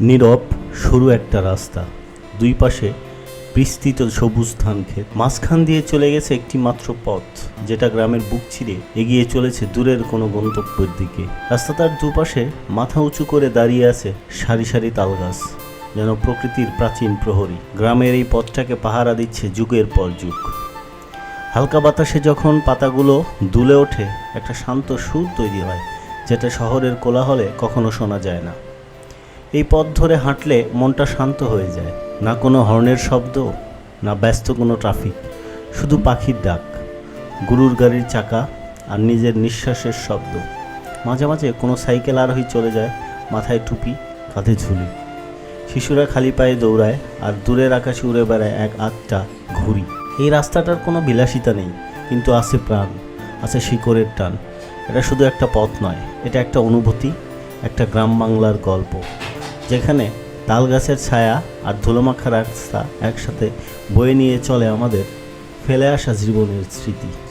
নীরব, সরু একটা রাস্তা। দুই পাশে বিস্তৃত সবুজ ধান ক্ষেত। মাঝখান দিয়ে চলে গেছে একটি মাত্র পথ, যেটা গ্রামের বুক ছিঁড়ে এগিয়ে চলেছে দূরের কোনো গন্তব্যের দিকে। রাস্তাটার দুপাশে মাথা উঁচু করে দাঁড়িয়ে আছে সারি সারি তালগাছ, যেন প্রকৃতির প্রাচীন প্রহরী। গ্রামের এই পথটাকে পাহারা দিচ্ছে যুগের পর যুগ। হালকা বাতাসে যখন পাতাগুলো দুলে ওঠে, একটা শান্ত সুর তৈরি হয়, যেটা শহরের কোলাহলে কখনো শোনা যায় না। এই পথ ধরে হাঁটলে মনটা শান্ত হয়ে যায়। না কোনো হর্নের শব্দ, না ব্যস্ত কোনো ট্রাফিক, শুধু পাখির ডাক, গরুর গাড়ির চাকা আর নিজের নিঃশ্বাসের শব্দ। মাঝে মাঝে কোনো সাইকেল আরোহী চলে যায় মাথায় টুপি, কাঁধে ঝুলি। শিশুরা খালি পায়ে দৌড়ায় আর দূরের আকাশে উড়ে বেড়ায় এক আটটা ঘুড়ি। এই রাস্তাটার কোনো বিলাসিতা নেই, কিন্তু আছে প্রাণ, আছে শিকড়ের টান। এটা শুধু একটা পথ নয়, এটা একটা অনুভূতি, একটা গ্রাম বাংলার গল্প। যেখানে তাল গাছের ছায়া আর ধুলোমাখা রাস্তা একসাথে বয়ে নিয়ে চলে আমাদের, ফেলে আসা জীবনের স্মৃতি।